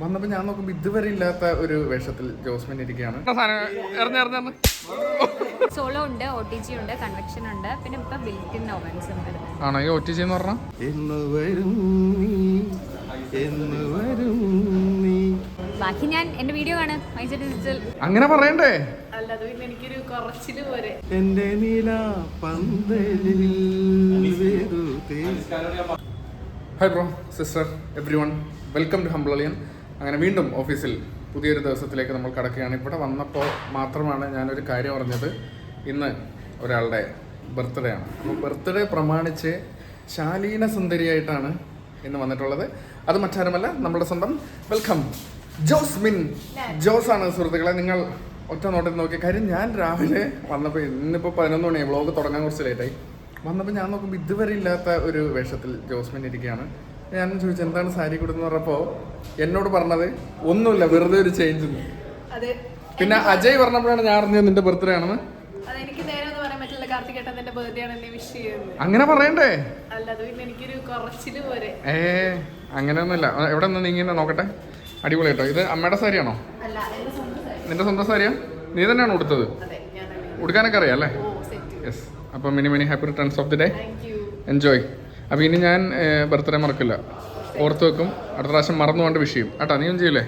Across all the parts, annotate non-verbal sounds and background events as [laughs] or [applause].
വന്നപ്പോ ഞാൻ നോക്കുമ്പോ ഇതുവരെ ഇല്ലാത്ത ഒരു വേഷത്തിൽ ജോസ്മിൻ ഇരിക്കുകയാണ്. സോളോ ഉണ്ട് ഒ ടി ജി ഉണ്ട് കൺവെക്ഷൻ ഉണ്ട് പിന്നെ ഇപ്പൊ ബിൽറ്റിൻ ഓവൻസ് ഉണ്ട്. ആണോ? ഈ ഒ ടി ജി എന്ന് പറഞ്ഞാൽ എന്ന് വരും നീ എന്ന് ബാക്കി ഞാൻ എന്റെ വീഡിയോ ആണ് മൈസ ഡിജിറ്റൽ അങ്ങനെ പറയണ്ടേ? അല്ലാതെ പിന്നെ എനിക്കൊരു കുറച്ചിൽ പോരെ. എന്റെ നീല പന്തലിൽ hi bro sister every one welcome to ഹംബ്ലളിയൻ അങ്ങനെ വീണ്ടും ഓഫീസിൽ പുതിയൊരു ദിവസത്തിലേക്ക് നമ്മൾ കടക്കുകയാണ്. ഇവിടെ വന്നപ്പോൾ മാത്രമാണ് ഞാനൊരു കാര്യം അറിഞ്ഞത്. ഇന്ന് ഒരാളുടെ ബർത്ത്ഡേ ആണ്. അപ്പോൾ ബർത്ത്ഡേ പ്രമാണിച്ച് ശാലീന സുന്ദരിയായിട്ടാണ് ഇന്ന് വന്നിട്ടുള്ളത്. അത് മറ്റാരുമല്ല നമ്മുടെ സ്വന്തം വെൽക്കം ജോസ്മിൻ ജോസ് ആണ് സുഹൃത്തുക്കളെ. നിങ്ങൾ ഒറ്റ നോട്ടിൽ നോക്കിയ കാര്യം ഞാൻ രാവിലെ വന്നപ്പോൾ ഇന്നിപ്പോൾ പതിനൊന്ന് മണിയായി വ്ളോഗ് തുടങ്ങാൻ കുറച്ച് ലേറ്റായി വന്നപ്പോൾ ഞാൻ നോക്കുമ്പോൾ ഇതുവരെ ഇല്ലാത്ത ഒരു വേഷത്തിൽ ജോസ്മിൻ ഇരിക്കുകയാണ്. ഞാൻ ചോദിച്ചു എന്താണ് സാരി കൊടുത്തെന്ന് പറഞ്ഞപ്പോൾ എന്നോട് പറഞ്ഞത് ഒന്നുമില്ല വെറുതെ ഒരു ചേഞ്ച് പിന്നെ അജയ് പറഞ്ഞപ്പോഴാണ് ഞാൻ അറിഞ്ഞത് നിന്റെ ബർത്ത്ഡേ ആണെന്ന്. അങ്ങനെ പറയണ്ടേ? ഏ അങ്ങനെ ഒന്നുമില്ല എവിടെ നിന്ന് നീ ഇങ്ങനെ നോക്കട്ടെ? അടിപൊളി കേട്ടോ. ഇത് അമ്മയുടെ സാരിയാണോ? നിന്റെ സ്വന്തം സാരിയാ? നീ തന്നെയാണ് കൊടുത്തത് ഉടുക്കാനൊക്കെ അറിയാം അല്ലേ? യെസ് അപ്പോൾ many many happy returns of the day enjoy അപ്പോൾ ഇനി ഞാൻ ബർത്ത്ഡേ മറക്കില്ല. ഓർത്ത് വെക്കും. അടുത്ത പ്രാവശ്യം മറന്നു കൊണ്ട് വിഷയം. ചെയ്യും കേട്ടോ നീ ഒന്നും ചെയ്യില്ലേ?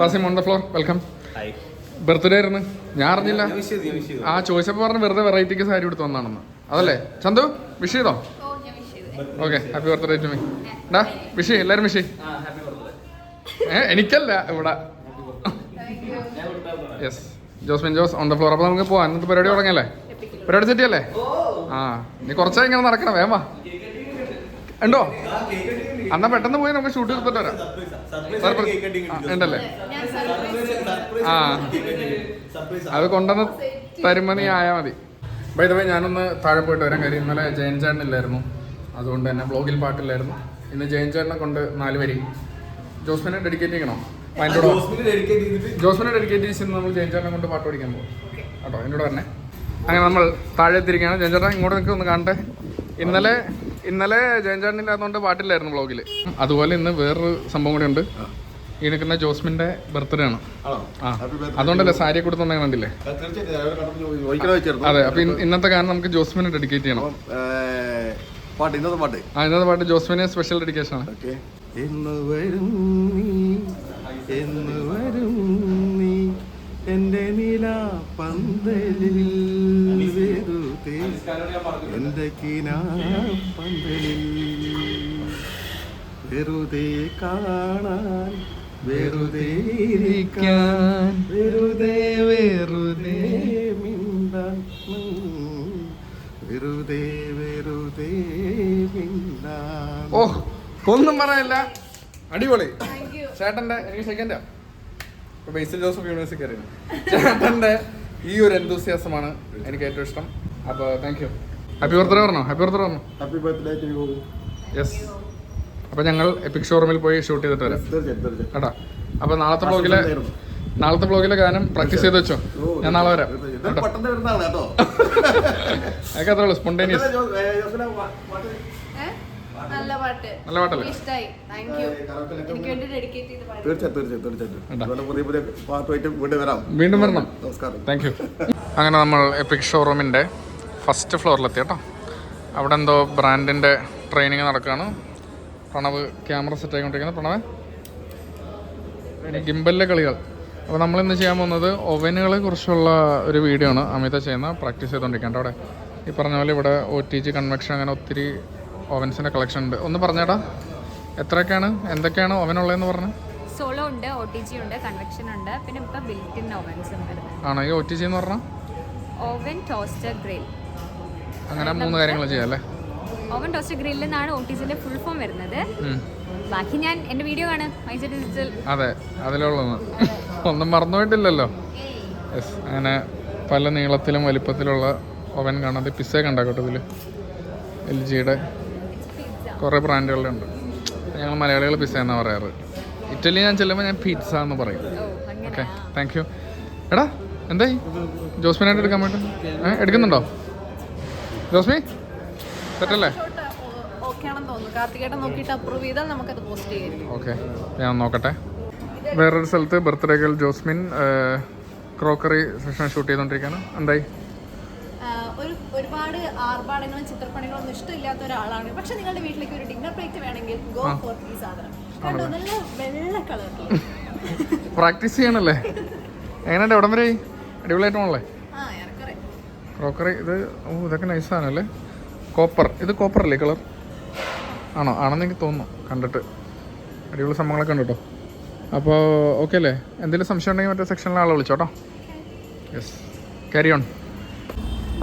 പാസിം on the floor welcome birthday ആയിരുന്നു. ഞാൻ അറിഞ്ഞില്ല. ആ ചോദിച്ചപ്പോൾ പറഞ്ഞ വെറുതെ വെറൈറ്റിക്ക് സാരി എടുത്ത് വന്നാണെന്ന്. അതല്ലേ? ചന്തു വിഷ് ചെയ്തോ? Okay happy birthday to me ഡാ വിഷ് ചെയ്യ് എല്ലാവരും വിഷ് ചെയ്യ്. ഏ എനിക്കല്ല ഇവിടെ. Yes Josmin Jose on the floor അപ്പോൾ നമുക്ക് പോവാം. അന്നത്തെ പരിപാടി തുടങ്ങിയല്ലേ? പരിപാടി സെറ്റിയല്ലേ ആ നീ കുറച്ചായി ഇങ്ങനെ നടക്കണം. വേഗം വാ. ഉണ്ടോ? എന്നാ പെട്ടെന്ന് പോയി നമുക്ക് ഷൂട്ട് എടുത്തിട്ട് വരാം. ഉണ്ടല്ലേ? ഞാൻ സർപ്രൈസ് ആ. അത് കൊണ്ടുവന്ന് തരുമണി ആയാ ആയാൽ മതി. ബൈ ദ വേ ഞാനൊന്ന് താഴെ പോയിട്ട് വരാൻ കാര്യം ഇന്നലെ ജയൻ ചേട്ടനില്ലായിരുന്നു. അതുകൊണ്ട് തന്നെ ബ്ലോഗിൽ പാട്ടില്ലായിരുന്നു. ഇന്ന് ജയൻ ചേട്ടനെ കൊണ്ട് നാല് വരി. ജോസ്മിനെ ഡെഡിക്കേറ്റ് ചെയ്യണോ? ജോസ്മിനെ ഡെഡിക്കേറ്റ് ചെയ്ത് നമ്മൾ ജയൻ ചേട്ടനെ കൊണ്ട് പാട്ട് പഠിക്കാൻ പോകും. കേട്ടോ എന്നോട് പറഞ്ഞേ അങ്ങനെ നമ്മൾ താഴെ എത്തിയിരിക്കുകയാണ്. ജയൻ ചേട്ടൻ ഇങ്ങോട്ട് നിൽക്കുന്നു ഒന്ന് കാണട്ടെ. ഇന്നലെ ഇന്നലെ ജയൻ ചേട്ടൻ ഇല്ലാത്തതുകൊണ്ട് പാട്ടില്ലായിരുന്നു ബ്ലോഗിൽ അതുപോലെ ഇന്ന് വേറൊരു സംഭവം കൂടെ ഉണ്ട് ഈ നിൽക്കുന്ന ജോസ്മിന്റെ ബർത്ത്ഡേ ആണ്. ആ. അതുകൊണ്ടല്ലേ സാരിയെ കൊടുത്ത് തന്നെ കണ്ടില്ലേ? അതെ അപ്പൊ ഇന്നത്തെ കാരണം നമുക്ക് ജോസ്മിനെ ഡെഡിക്കേറ്റ് ചെയ്യണം. പാട്ട് ഇന്നത്തെ പാട്ട്. ആ ഇന്നത്തെ പാട്ട് ജോസ്മിനെ സ്പെഷ്യൽ ഡെഡിക്കേഷൻ ആണ്. എന്ന് വരും എന്ന് വരും നീ എന്റെ നില പന്തലിൽ വെറുതെ എന്റെ കിനാ പന്തലിൽ വെറുതെ കാണാൻ വെറുതെ ഇരിക്കാൻ വെറുതെ വെറുതെ മിണ്ടാൻ. വെറുതെ വെറുതെ മിണ്ടാൻ. ഓ ഒന്നും പറയാനില്ല അടിപൊളി. ചേട്ടന്റെ എനിക്ക് സെക്കൻഡാ ഇപ്പൊ ബേസിൽ ജോസഫ് യൂണിവേഴ്സിറ്റി അറിയുന്നു ചേട്ടന്റെ ഈ ഒരു എന്തൂസിയാസമാണ് എനിക്ക് ഏറ്റവും ഇഷ്ടം. അപ്പൊ താങ്ക് യു ഹാപ്പി ബർത്ത്ഡേ പറഞ്ഞോ? ഹാപ്പി ബർത്ത്ഡേ പറഞ്ഞോ? Happy birthday to you yes അപ്പോൾ ഞങ്ങൾ എപ്പിക് ഷോറൂമിൽ പോയി ഷൂട്ട് ചെയ്തിട്ട് വരാം. കേട്ടോ? അപ്പൊ നാളത്തെ ബ്ലോഗിലെ നാളത്തെ ബ്ലോഗിലെ ഗാനം പ്രാക്ടീസ് ചെയ്ത് വെച്ചോ? ഞാൻ നാളെ വരാം. [laughs] അതൊക്കെ അത്രേ ഉള്ളൂ സ്പോണ്ടേനിയസ് പാട്ട്? നല്ല പാട്ട്. നല്ല പാട്ടല്ലേ? ഇഷ്ടായി താങ്ക് യു എനിക്ക് വേണ്ടി ഡെഡിക്കേറ്റ് ചെയ്ത് പാടി തീർച്ചയായും തീർച്ചയായും പുതിയ പുതിയ പാട്ടുമായിട്ട് വീണ്ടും വരാം. വീണ്ടും വരണം. നമസ്കാരം. താങ്ക് യു അങ്ങനെ നമ്മൾ എപ്പിക് ഷോറൂമിന്റെ ഫസ്റ്റ് ഫ്ലോറിലെത്തി കേട്ടോ. അവിടെ എന്തോ ബ്രാൻഡിന്റെ ട്രെയിനിങ് നടക്കുകയാണ്. പ്രണവ് ക്യാമറ സെറ്റ് ആയിക്കൊണ്ടിരിക്കുന്നത് പ്രണവ് ഗിംബലിലെ കളികൾ. അപ്പോൾ നമ്മൾ ഇന്ന് ചെയ്യാൻ പോകുന്നത് ഒവനുകളെ കുറിച്ചുള്ള ഒരു വീഡിയോ ആണ് അമിത ചെയ്യുന്ന പ്രാക്ടീസ് ചെയ്തുകൊണ്ടിരിക്കേണ്ട അവിടെ. ഈ പറഞ്ഞ പോലെ ഇവിടെ ഒ ടി ജി കൺവെക്ഷൻ അങ്ങനെ ഒത്തിരി ഓവൻസിന്റെ കളക്ഷൻ ഉണ്ട്. ഒന്ന് പറഞ്ഞേടാ എത്രയൊക്കെയാണ് എന്തൊക്കെയാണ് ഓവൻ ഉള്ളതെന്ന് പറഞ്ഞു? സോളോ ഉണ്ട് ഒ ടി ജി ഉണ്ട് കൺവെക്ഷൻ ഉണ്ട് പിന്നെ ഇപ്പൊ ഇൻ ഓവൻസ് ഉണ്ട്. ആണോ? ഈ ഒ ടി ജി എന്ന് പറഞ്ഞാൽ ഓവൻ ടോസ്റ്റർ ഗ്രിൽ അങ്ങനെ മൂന്ന് കാര്യങ്ങൾ ചെയ്യാം അല്ലേ? ഓവൻ ടോസ്റ്റ് ഗ്രില്ലിൽ നിന്നാണ് ഓട്ടീസിന്റെ ഫുൾ ഫോം വരുന്നത്. ബാക്കി ഞാൻ എന്റെ വീഡിയോ ആണ്. അതെ അതിലുള്ളതെന്ന് ഒന്നും മറന്നുപോയിട്ടില്ലല്ലോ. യെസ് അങ്ങനെ പല നീളത്തിലും വലിപ്പത്തിലുള്ള ഓവൻ കാണാതെ പിസ്സ കണ്ടാക്കട്ടെ ഇതിൽ എൽ ജിയുടെ കുറേ ബ്രാൻഡുകളുണ്ട് ഞങ്ങൾ മലയാളികൾ പിസ്സ എന്നാ പറയാറ്. ഇറ്റലി ഞാൻ ചെല്ലുമ്പോൾ ഞാൻ പിസ്സ എന്ന് പറയും. ഓക്കെ താങ്ക് യു എടാ എന്തായി? ജോസ്മിനായിട്ട് എടുക്കാൻ വേണ്ടി എടുക്കുന്നുണ്ടോ? ജോസ്മി? സെറ്റല്ലേ ഓക്കെ ഞാൻ നോക്കട്ടെ. വേറൊരു സ്ഥലത്ത് birthday girl Josmin crockery session shoot ചെയ്തുകൊണ്ടിരിക്കുകയാണ് എന്തായി? ഒരു ഒരുപാട് ആർഭാടങ്ങളും ചിത്രപ്പണികളൊന്നും ഇഷ്ടമില്ലാത്ത ഒരാളാണ്. പക്ഷെ നിങ്ങളുടെ വീട്ടിലേക്ക് ഒരു ഡിന്നർ പ്ലേറ്റ് വേണമെങ്കിൽ ഗോ ഫോർ ഈ സാധനം. കണ്ടോ? നല്ല വെള്ള കളർ പ്രാക്ടീസ് [laughs] ചെയ്യണല്ലേ? എങ്ങനെയുണ്ട്? എവിടം വരെ അടിപൊളിയായിട്ട് ഏറെക്കുറെ ക്രോക്കറി ഇത് ഓ ഇതൊക്കെ നൈസാണല്ലേ കോപ്പർ ഇത് കോപ്പർ അല്ലേ കളർ ആണോ? ആണെന്ന് എനിക്ക് തോന്നുന്നു കണ്ടിട്ട്. അടിപൊളി സംഭവങ്ങളൊക്കെ ഉണ്ട് കേട്ടോ. അപ്പോൾ ഓക്കെ അല്ലേ? എന്തെങ്കിലും സംശയം ഉണ്ടെങ്കിൽ മറ്റേ സെക്ഷനിലെ ആളെ വിളിച്ചോട്ടോ യെസ് ക്യാരി ഓൺ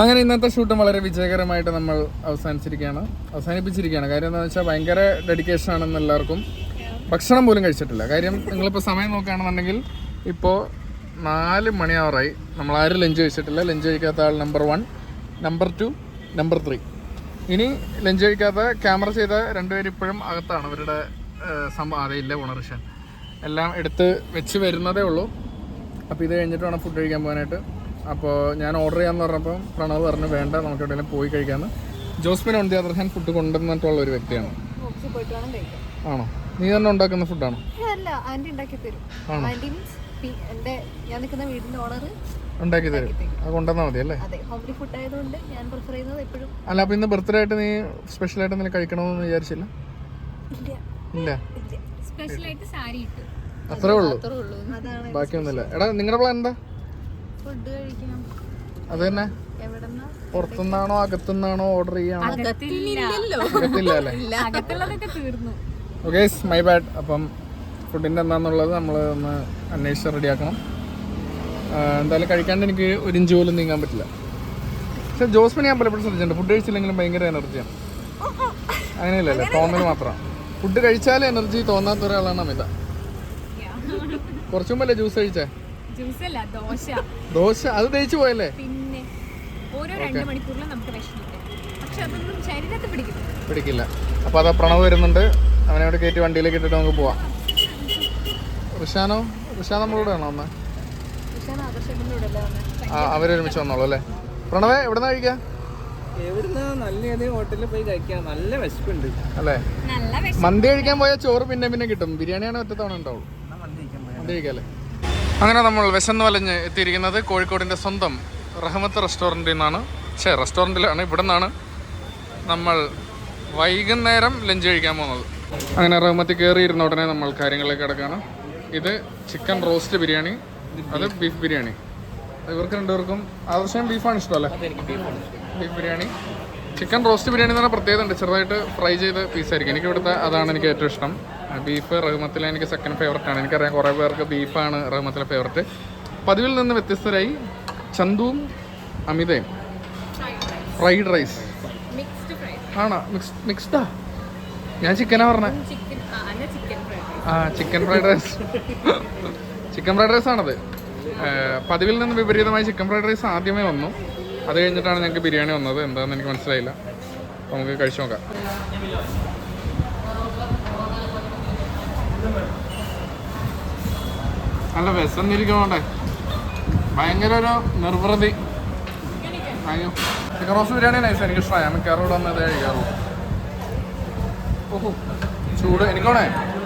അങ്ങനെ ഇന്നത്തെ ഷൂട്ടും വളരെ വിജയകരമായിട്ട് നമ്മൾ അവസാനിച്ചിരിക്കുകയാണ്. അവസാനിപ്പിച്ചിരിക്കുകയാണ്. കാര്യം എന്താണെന്ന് വെച്ചാൽ ഭയങ്കര ഡെഡിക്കേഷൻ ആണെന്ന് എല്ലാവർക്കും ഭക്ഷണം പോലും കഴിച്ചിട്ടില്ല. കാര്യം നിങ്ങളിപ്പോൾ സമയം നോക്കുകയാണെന്നുണ്ടെങ്കിൽ ഇപ്പോൾ നാല് മണിയാവറായി നമ്മൾ ആരും ലഞ്ച് കഴിച്ചിട്ടില്ല. ലഞ്ച് കഴിക്കാത്ത ആൾ number one number two number three ഇനി ലഞ്ച് കഴിക്കാത്ത ക്യാമറ ചെയ്ത രണ്ടുപേരും ഇപ്പോഴും അകത്താണ്. അവരുടെ സംഭവം അറിയില്ല ഉണർഷൻ എല്ലാം എടുത്ത് വെച്ച് വരുന്നതേ ഉള്ളൂ. അപ്പോൾ ഇത് കഴിഞ്ഞിട്ട് വേണം ഫുഡ് കഴിക്കാൻ പോകാനായിട്ട്. അപ്പോൾ ഞാൻ ഓർഡർ ചെയ്യാമെന്ന് പറഞ്ഞപ്പോൾ പ്രണവ് പറഞ്ഞു വേണ്ട നമുക്ക് എവിടെയെങ്കിലും പോയി കഴിക്കാമെന്ന് Josmin on the other hand food കൊണ്ടുവന്നിട്ടുള്ള ഒരു വ്യക്തിയാണ് ആണോ? നീ തന്നെ ഉണ്ടാക്കുന്ന ഫുഡാണോ ഏ, എന്റെ ഞാൻ നിൽക്കുന്ന വീടിന്റെ ഓണർ ഉണ്ടാക്കി തരും. അത് കൊണ്ടുവന്നാൽ മതി അല്ലേ? അതെ ഹോംലി ഫുഡ് ആയതുകൊണ്ട് ഞാൻ പ്രിഫർ ചെയ്യുന്നത് എപ്പോഴും അല്ല അപ്പോൾ ഇന്ന് ബർത്ത്ഡേ ആയിട്ട് നീ സ്പെഷ്യലായിട്ട് എന്തെങ്കിലും കഴിക്കണമെന്ന് വിചാരിച്ചില്ല? ഇല്ല. സ്പെഷ്യലായിട്ട് സാരി ഇട്ടു. അത്രേ ഉള്ളൂ. അതാണ് ബാക്കിയൊന്നുമില്ല. എടാ നിങ്ങളുടെ പ്ലാൻ എന്താ? ഫുഡ് കഴിക്കാം അത് തന്നെ. എവിടെന്നാ? പുറത്തുനിന്നാണോ അകത്തുനിന്നാണോ ഓർഡർ ചെയ്യാണോ? അകത്തില്ല. അല്ലേ? [laughs] അകത്തുള്ളതൊക്കെ തീർന്നു. ഓക്കെ മൈ ബാഡ് അപ്പം ഫുഡിന്റെ എന്താണെന്നുള്ളത് നമ്മൾ ഒന്ന് അന്വേഷിച്ച് റെഡിയാക്കണം. എന്തായാലും കഴിക്കാണ്ട് എനിക്ക് ഒരു ഇഞ്ച് പോലും നീങ്ങാൻ പറ്റില്ല. പക്ഷെ ജോസ്മിനെ ഞാൻ പലപ്പോഴും ശ്രദ്ധിച്ചിട്ടുണ്ട്. ഫുഡ് കഴിച്ചില്ലെങ്കിലും ഭയങ്കര എനർജിയാണ് അങ്ങനെയല്ലല്ലേ തോന്നൽ മാത്രമാണ് ഫുഡ് കഴിച്ചാൽ എനർജി തോന്നാത്ത ഒരാളാണ് അമിത. കുറച്ചു മുമ്പല്ലേ ജ്യൂസ് കഴിച്ചേ? ദോശ. അത് തേച്ചു പോയല്ലേ? പിടിക്കില്ല. അപ്പൊ അതാ പ്രണവ് വരുന്നുണ്ട്. അവനോട് കയറ്റി വണ്ടിയിലേക്ക് ഇട്ടിട്ട് നമുക്ക് പോവാം. ഋഷാനോ? റിഷാൻ കൂടെ ആണോ വന്നേ? ആ അവരൊരുമിച്ച് വന്നോളൂ അല്ലേ? പ്രണവേ എവിടെ നിന്ന് കഴിക്കാം? എവിടുന്ന്? നല്ല ഏതെങ്കിലും ഹോട്ടലിൽ പോയി കഴിക്കാം. നല്ല വിശപ്പുണ്ട്. അല്ലേ? നല്ല വിഷം മന്തി കഴിക്കാൻ പോയാൽ ചോറ് പിന്നെ പിന്നെ കിട്ടും. ബിരിയാണിയാണ് ഒറ്റ തവണ ഉണ്ടാവുള്ളൂ. മന്തി കഴിക്കാല്ലേ? അങ്ങനെ നമ്മൾ വിശന്ന് വലഞ്ഞ് എത്തിയിരിക്കുന്നത് കോഴിക്കോടിന്റെ സ്വന്തം റഹ്മത്ത് റെസ്റ്റോറന്റിൽ നിന്നാണ്. ഛേ റെസ്റ്റോറന്റിലാണ്. ഇവിടെ നിന്നാണ് നമ്മൾ വൈകുന്നേരം ലഞ്ച് കഴിക്കാൻ പോകുന്നത്. അങ്ങനെ റഹ്മത്തിൽ കയറിയിരുന്ന ഉടനെ നമ്മൾ കാര്യങ്ങളിലേക്ക് കിടക്കുകയാണ്. ഇത് ചിക്കൻ റോസ്റ്റ് ബിരിയാണി അത് ബീഫ് ബിരിയാണി. ഇവർക്ക് രണ്ടുപേർക്കും ആവശ്യം ബീഫാണ് ഇഷ്ടമല്ലേ? Beef biryani. Chicken roast biryani എന്ന് പറഞ്ഞാൽ പ്രത്യേകത ഉണ്ട്. ചെറുതായിട്ട് ഫ്രൈ ചെയ്ത പീസായിരിക്കും എനിക്ക് ഇവിടുത്തെ അതാണ് എനിക്ക് ഏറ്റവും ഇഷ്ടം. ബീഫ് റഹ്മത്തിലെ എനിക്ക് സെക്കൻഡ് ഫേവററ്റ് ആണ്. എനിക്കറിയാം കുറേ പേർക്ക് ബീഫാണ് റഹ്മത്തിലെ ഫേവററ്റ് പതിവിൽ നിന്ന് വ്യത്യസ്തരായി ചന്തുവും അമിതയും. ഫ്രൈഡ് റൈസ് ആണോ? മിക്സ് മിക്സ്ഡാ ഞാൻ ചിക്കനാ പറഞ്ഞത് ചിക്കൻ ആ chicken fried rice chicken fried rice ആണത്. പതിവിൽ നിന്ന് വിപരീതമായി ചിക്കൻ ഫ്രൈഡ് റൈസ് ആദ്യമേ വന്നു. അത് കഴിഞ്ഞിട്ടാണ് ഞങ്ങൾക്ക് ബിരിയാണി വന്നത്. എന്താണെന്ന് എനിക്ക് മനസ്സിലായില്ല. നമുക്ക് കഴിച്ചു നോക്കാം. നല്ല വിശന്നിരിക്കണോണ്ടേ ഭയങ്കര ഒരു നിർവൃതി. ചിക്കൻ റോസ് ബിരിയാണി നൈസ് എനിക്ക് ഇഷ്ടമായി മിക്കവാറും ഇവിടെ വന്ന് കഴിക്കാറുള്ളൂ. ഓഹോ. ചൂട്. എനിക്കോണേ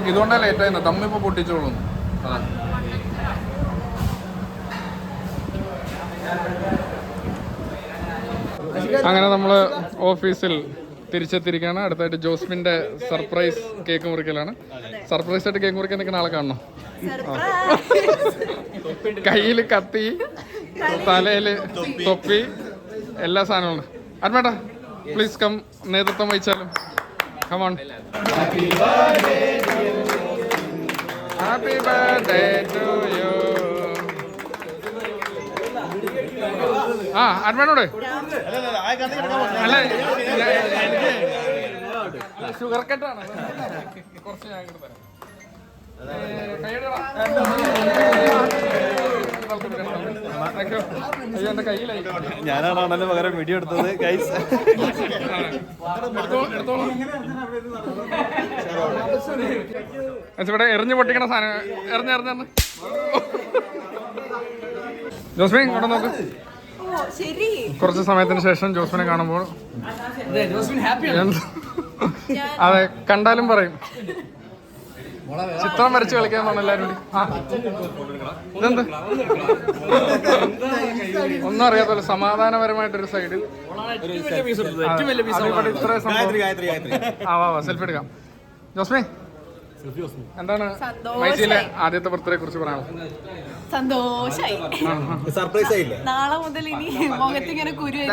ഇതുകൊണ്ടാ ലേറ്റ് ആയിരുന്നു ദമ്മിപ്പോ പൊട്ടിച്ചോളും. അങ്ങനെ നമ്മൾ ഓഫീസിൽ തിരിച്ചെത്തിയിരിക്കുകയാണ്. അടുത്തായിട്ട് ജോസ്മിന്റെ സർപ്രൈസ് കേക്ക് മുറിക്കലാണ്. സർപ്രൈസ് ആയിട്ട് കേക്ക് മുറിക്കാൻ നിൽക്കുന്ന ആളെ കാണണം? കയ്യിൽ കത്തി തലയിൽ തൊപ്പി. എല്ലാ സാധനങ്ങളും. അഡ്മേട്ടാ പ്ലീസ് കം നേതൃത്വം വഹിച്ചാലും. Come on happy birthday to you. ആ അഡ്മേനോട് അല്ല എനിക്ക് ഷുഗർ കട്ടാണ് കുറച്ച് ഞാൻ ഇങ്ങോട്ട് തരാം ഏ, കൈയ്യടിയെടാ. Thank you. അയ്യോ എന്റെ കയ്യിലായി ഞാനാണ് അണ്ണന് പകരം വീഡിയോ എടുത്തത് ഗൈസ്. ഇവിടെ എറിഞ്ഞു പൊട്ടിക്കണ സാധനം എറിഞ്ഞ് എറിഞ്ഞ് എറിഞ്ഞ് ജോസ്മിൻ ഇങ്ങോട്ട് നോക്ക് ഓ ശരി കുറച്ച് സമയത്തിന് ശേഷം ജോസ്മിനെ കാണുമ്പോൾ? അതെ കണ്ടാലും പറയും ചിത്രം വരച്ച് കളിക്കാൻ തോന്നുന്നു എല്ലാരും കൂടി. ഇതെന്ത്? ഒന്നും അറിയാത്തല്ലോ സമാധാനപരമായിട്ടൊരു സൈഡിൽ സെൽഫി എടുക്കാം. ജോസ്മേ? എന്താണ് മൈസിലെ മൈജിയിലെ ആദ്യത്തെ ബർത്ത്ഡേ കുറിച്ച് പറയാനുള്ളത്? സന്തോഷായി. സർപ്രൈസ് ആയില്ലേ? നാളെ മുതൽ ഇനി മുഖത്ത് ഇങ്ങനെ കുരു [laughs]